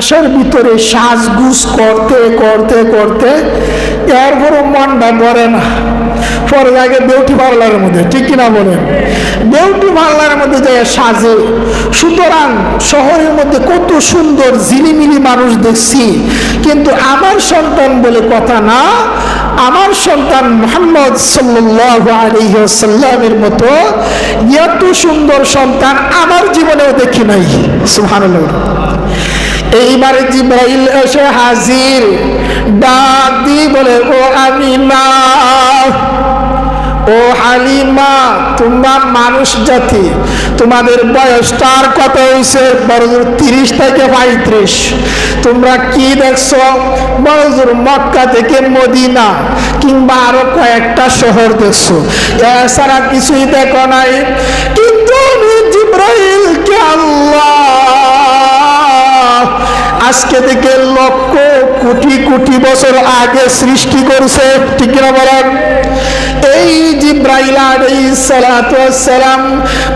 আশার ভিতরে সাজগুজ করতে করতে করতে এরপরও মনটা ভরে না। পরে আগে বিউটি পার্লারের মধ্যে, ঠিক কিনা বলেন? বিউটি পার্লারের মধ্যে যে সাজে, সুতরাং শহরের মধ্যে কত সুন্দর ঝিলিমিলি মানুষ দেখছি। কিন্তু আমার সন্তান বলে কথা না, আমার সন্তান মোহাম্মদ সাল্লাহ আলহিহাসাল্লামের মতো এত সুন্দর সন্তান আমার জীবনেও দেখি নাই। সুহানুল্লাহ এইবারে জিব্রাইল এসে হাজির। ডাক দিয়ে বলে, ও আমি না ও হালিমা, তোমরা মানুষ জাতি, তোমাদের বয়সটা আর কত হয়েছে বড়জোর তিরিশ থেকে পঁয়ত্রিশ। তোমরা কি দেখছ? বড়জোর মক্কা থেকে মদিনা কিংবা আরও কয়েকটা শহর দেখছ। এছাড়া কিছুই দেখো নাই। কিন্তু আমি জিব্রাইলকে আল্লাহ আজকে থেকে লক্ষ কোটি কোটি বছর আগে সৃষ্টি করছে, ঠিক কিনা বলেন? এই জিব্রাইল সালাম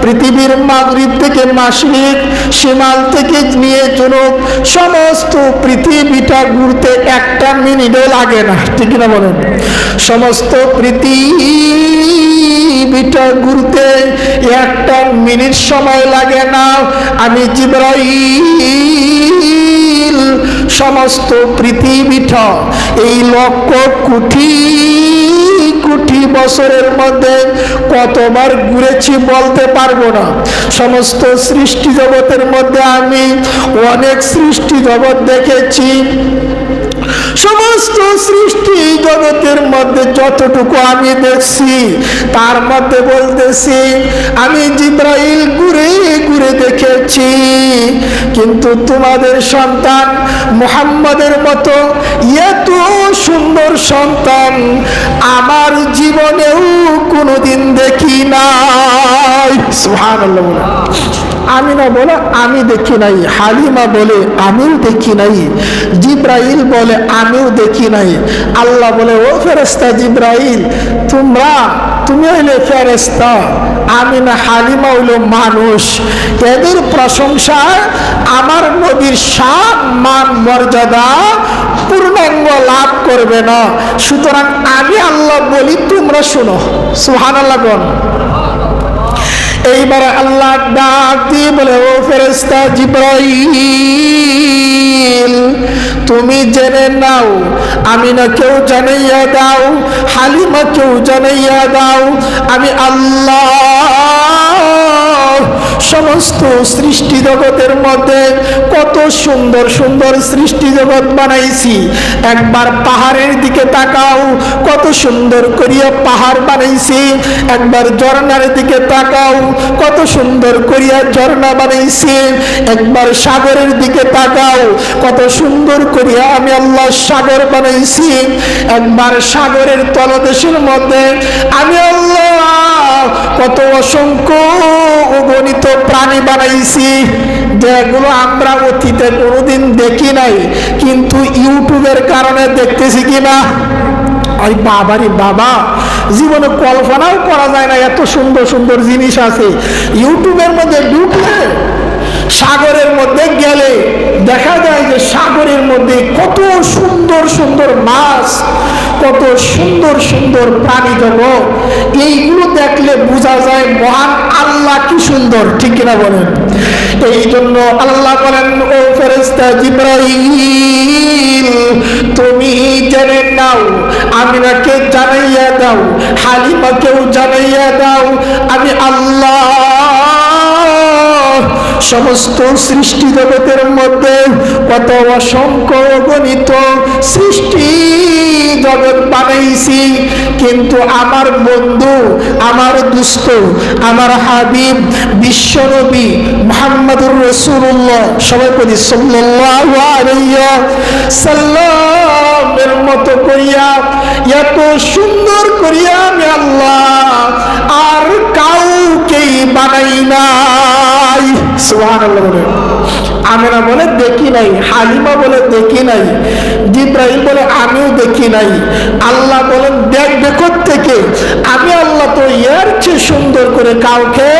পৃথিবীর মাগরিব থেকে মাসরিক সীমাল থেকে নিয়ে জনক সমস্ত পৃথিবীটা ঘুরতে একটা মিনিটও লাগে না, ঠিক কিনা বলেন? সমস্ত পৃথিবীটা ঘুরতে একটা মিনিট সময় লাগে না। আমি জিব্রাইল সমস্ত পৃথিবীটা এই লক্ষ কোটি কোটি বছরের মধ্যে কতবার ঘুরেছি বলতে পারব না। সমস্ত সৃষ্টি জগতের মধ্যে আমি অনেক সৃষ্টি জগৎ দেখেছি। সমস্ত সৃষ্টি জগতের মধ্যে যতটুকু আমি দেখছি, তার মধ্যে বলতেছি, আমি জিব্রাইল ঘুরে ঘুরে দেখেছি। কিন্তু তোমাদের সন্তান মোহাম্মদের মতো এত সুন্দর সন্তান আমার জীবনেও কোনোদিন দেখি নাই। সুবহানাল্লাহ বলে। আমি না বলে, আমি দেখি নাই। হালিমা বলে, আমিও দেখি নাই। জিব্রাইল বলে, আমিও দেখি নাই। আল্লাহ বলে, ও ফেরেস্তা জিব্রাইল, তোমরা, তুমি হইলে ফেরেস্তা আমি না হালিমা হইল মানুষ। এদের প্রশংসা আমার নবীর সাত মান, মর্যাদা পূর্ণাঙ্গ লাভ করবে না। সুতরাং আমি আল্লাহ বলি, তোমরা শোনো। সুহান আল্লাহ এইবারে আল্লাহ ডাক দিয়ে বলে, ও ফেরেস্তা জিব্রাইল, তুমি জেনে নাও আমি না কেউ জানাইয়া দাও, হালিমা কেউ জানাইয়া দাও, আমি আল্লাহ সমস্ত সৃষ্টি জগতের মধ্যে কত সুন্দর সুন্দর সৃষ্টি জগৎ বানাইছি। একবার পাহাড়ের দিকে তাকাও, কত সুন্দর করিয়া পাহাড় বানাইছি। একবার ঝর্ণার দিকে তাকাও, কত সুন্দর করিয়া ঝর্ণা বানাইছি। একবার সাগরের দিকে তাকাও, কত সুন্দর করিয়া আমি আল্লাহ সাগর বানাইছি। একবার সাগরের তলদেশের মধ্যে আমি কত অসংখ্য গণিত প্রাণী বানাইছি, যেগুলো আমরা অতীতে কোনোদিন দেখি নাই, কিন্তু ইউটিউবের কারণে দেখতেছি কি না? ওই বাবারি বাবা, জীবনে কল্পনাও করা যায় না, এত সুন্দর সুন্দর জিনিস আছে। ইউটিউবের মধ্যে ঢুকলে সাগরের মধ্যে গেলে দেখা যায় যে সাগরের মধ্যে কত সুন্দর সুন্দর মাছ, কত সুন্দর সুন্দর প্রাণী জগৎ এইগুলো দেখলে বোঝা যায় মহান আল্লাহ কি সুন্দর, ঠিক কিনা বলেন? এই জন্য আল্লাহ বলেন, ও ফেরেস্তা জিব্রাইল, তুমি জেনে নাও, আমিনাকে জানাইয়া দাও, হালিমাকেও জানাইয়া দাও, আমি আল্লাহ সমস্ত সৃষ্টি জগতের মধ্যে কত অসংখ্য গণিত সৃষ্টি জগৎ বানাইছি, কিন্তু আমার বন্ধু, আমার দুস্থ, আমার হাবিব, বিশ্বনবী মোহাম্মদুর রসুল্লাহ সবাই বলি সাল্লামের মতো করিয়া, এত সুন্দর করিয়া আমি আল্লাহ, আর সুহান বলে। আমেনা বলে, দেখি নাই। হালিমা বলে, দেখি নাই। জিব্রাহিম বলে, আমিও দেখি নাই। আল্লাহ বলেন, দেখ, দেখো থেকে আমি আল্লাহ তো এর চেয়ে সুন্দর করে কাউকে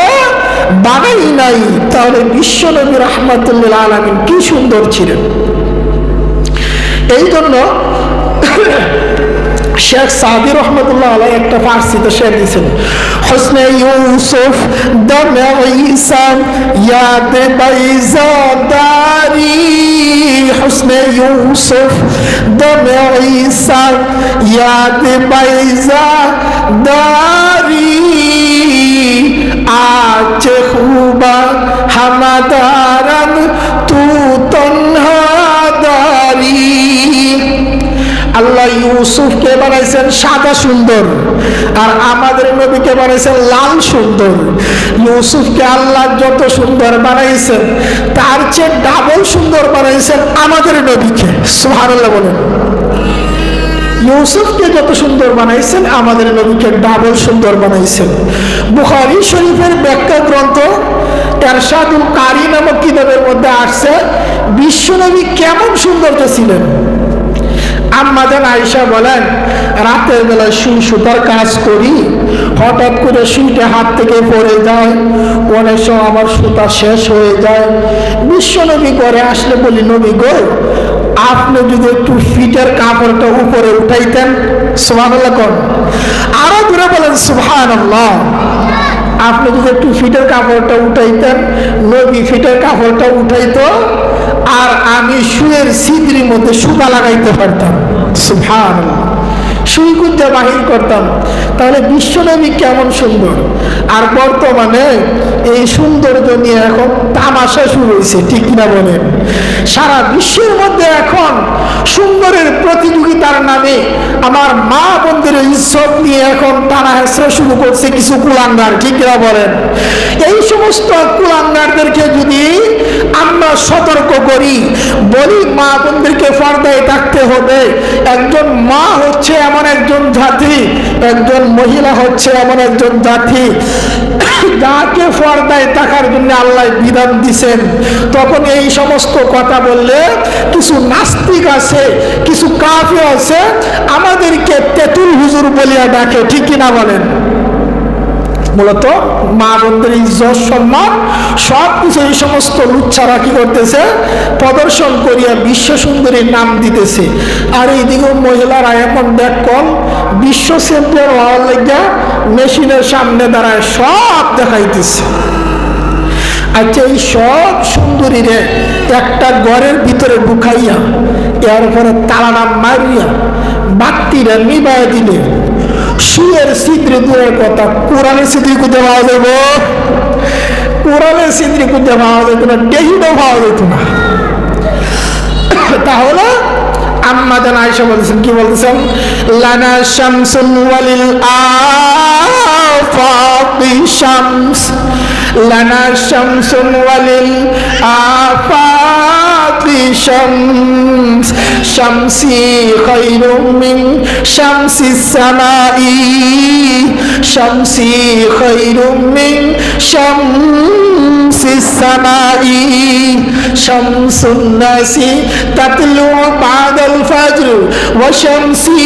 বানাই নাই। তাহলে বিশ্বনবী রহমতুল্লাহ আলমিন কি সুন্দর ছিলেন। এই জন্য শেখ সাদি রহমতুল্লাহ আলাই একটা ফার্সিতে শের দিয়েছেন হোসনে ইউসুফ, দমে ঈসা ইয়াদ বাইজা দারি হোসনে ইউসুফ, দমে ঈসা ইয়াদ বাইজা দারি আজ খুবা হামাদারান ইউসুফকে বানাইছেন সাদা সুন্দর আর আমাদের নবীকে বানাইছেন লাল সুন্দর। ইউসুফকে আল্লাহ যত সুন্দর বানাইছেন, তার চেয়ে ডাবল সুন্দর বানাইছেন আমাদের নবীকে সুহানাল্লাহ বলেন। ইউসুফকে যত সুন্দর বানাইছেন, আমাদের নবীকে ডাবল সুন্দর বানাইছেন। বুখারি শরীফের ব্যাখ্যা গ্রন্থ এরশাদুল কারি নামক কিতাবের মধ্যে আসছে বিশ্বনবী কেমন সৌন্দর্য ছিলেন? আম্মাজান আয়সা বলেন রাতের বেলা সুই সুতার কাজ করি, হঠাৎ করে সুইটা হাত থেকে পড়ে যায় অনেক সময় আমার সুতা শেষ হয়ে যায়। বিশ্বনবী করে আসলে বলি, নবী গো, আপনি যদি একটু ফিটের কাপড়টা উপরে উঠাইতেন সুহান কর আরও দূরে বলেন সুহান আপনি যদি একটু ফিটের কাপড়টা উঠাইতেন, নবী ফিটের কাপড়টা উঠাইতো আর আমি সুয়ের সিদ্রির মধ্যে সুতা লাগাইতে পারতাম। সুভান সুই কুদ্দে বাহির করতাম। তাহলে বিশ্বনবী কেমন সুন্দর? আর বর্তমানে এই সৌন্দর্য নিয়ে এখন তামাশা শুরু হয়েছে, ঠিক না বলেন? সারা বিশ্বের মধ্যে এখন সুন্দরের প্রতিযোগিতার নামে আমার মা বোনদের ইজ্জত নিয়ে এখন তারা হেসরা শুরু করছে কিছু কুলাঙ্গার, ঠিক কিনা বলেন? এই সমস্ত কুলাঙ্গারদেরকে যদি আমরা সতর্ক করি, বলি মা বোনদেরকে পর্দায় থাকতে হবে। একজন মা হচ্ছে এমন একজন জাতি, একজন মহিলা হচ্ছে এমন একজন জাতি, যাকে পর্দায় থাকার জন্য আল্লাহ বিধান দিছেন। তখন এই সমস্ত কথা বললে কিছু নাস্তিক আছে, কিছু কাফে আছে, আমাদেরকে তেতুল হুজুর বলিয়া ডাকে, ঠিক কিনা বলেন? মূলত মা বোনদের ইজ্জত সম্মান সব কিছু এই সমস্ত লুচ্ছারা কি করতেছে? প্রদর্শন করিয়া বিশ্ব সুন্দরীর নাম দিতেছে। আর এইদিকেও মহিলারা এখন দেখ কম, বিশ্ব চ্যাম্পিয়ন হওয়ার লেগে মেশিনের সামনে দাঁড়ায় সব দেখাইতেছে। আচ্ছা এই সব সুন্দরীরে একটা ঘরের ভিতরে ঢুকাইয়া, এর উপরে তালাটা মারিয়া বাত্তিরা নিবাই দিলে। শুয়ের সিদ্রি দূরের কথা, কোরআনের সিদ্রি খুঁজে পাওয়া যাব কোরআনের সিদ্রি খুঁজে পাওয়া যেত না ডেহিডও পাওয়া যেত না। তাহলে আম্মা জান বলছেন কি বলতেছেন? লানা শামসুল ওয়ালিল আফাকি শামস, লানা শামসুল ওয়ালিল আফাকি শামস শামসি খায়রুম মিন শামসিস সামাই শামসি খায়রুম মিন শামসিস সামাই শামসুন নাসি তাতলু بعد الفجر وشمسي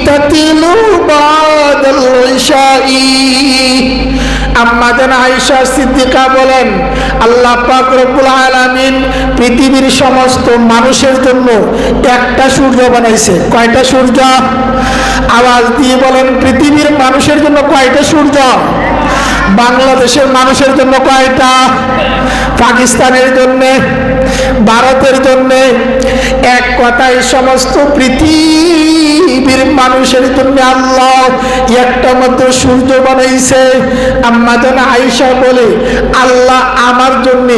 تطلع بعد العشاء আম্মাজান আয়েশা সিদ্দিকা বলেন আল্লাহ পাক রব্বুল আলামিন পৃথিবীর সমস্ত মানুষের জন্য একটা সূর্য বানাইছে। কয়টা সূর্য? আওয়াজ দিয়ে বলেন, পৃথিবীর মানুষের জন্য কয়টা সূর্য? বাংলাদেশের মানুষের জন্য কয়টা? পাকিস্তানের জন্য? ভারতের জন্য? এক কথায় সমস্ত পৃথিবীর মানুষের জন্য আল্লাহ একটা মাত্র সূর্য বানাইছে। আম্মা আম্মাজান আয়েশা বলে, আল্লাহ আমার জন্য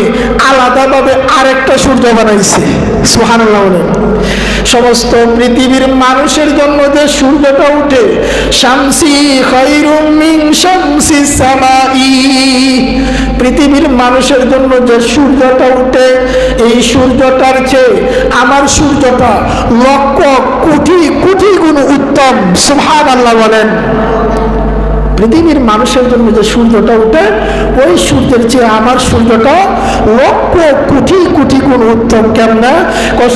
আলাদাভাবে আরেকটা সূর্য বানাইছে। সুহানুল্লাহ বলেন। সমস্ত পৃথিবীর মানুষের জন্য যে সূর্যটা উঠে, শামসি পৃথিবীর মানুষের জন্য যে সূর্যটা উঠে, এই সূর্যটার চেয়ে আমার সূর্যটা লক্ষ কোটি কোটি গুণ উত্তম। সুভাগ আল্লাহ বলেন। পৃথিবীর মানুষের জন্য যে সূর্যটা উঠে, ওই সূর্যের চেয়ে আমার সূর্যটা লক্ষ কোটি কোটি গুণ উত্তম। কেমন?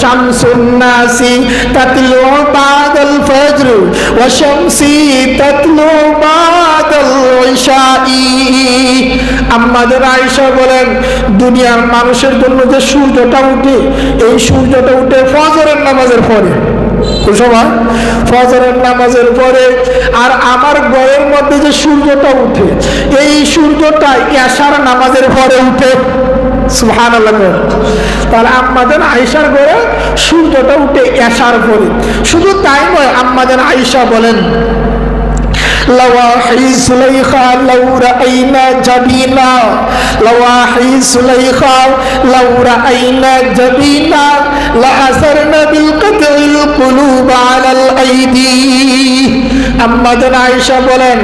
শামসুন্নাসি তাতলু বাদাল ফজর ওয়া শামসি তাতলু বাদাল ইশাই আমাদের আয়েশা বলেন, দুনিয়ার মানুষের জন্য যে সূর্যটা উঠে, এই সূর্যটা উঠে ফজরের নামাজের পরে। সময় ফজরের নামাজের পরে আর আমার গড়ের মধ্যে যে সূর্যটা উঠে, এই সূর্যটা এশার নামাজের পরে উঠে। তাহলে আম্মাদের আয়সার গড়ে সূর্যটা উঠে এশার পরে। শুধু তাই নয়, আম্মাদের আয়সা বলেন لواحي سليخا لو رأينا جبينا لواحي سليخا لو رأينا جبينا لأثرنا بالقطع القلوب على الأيدي أما عائشة বলেন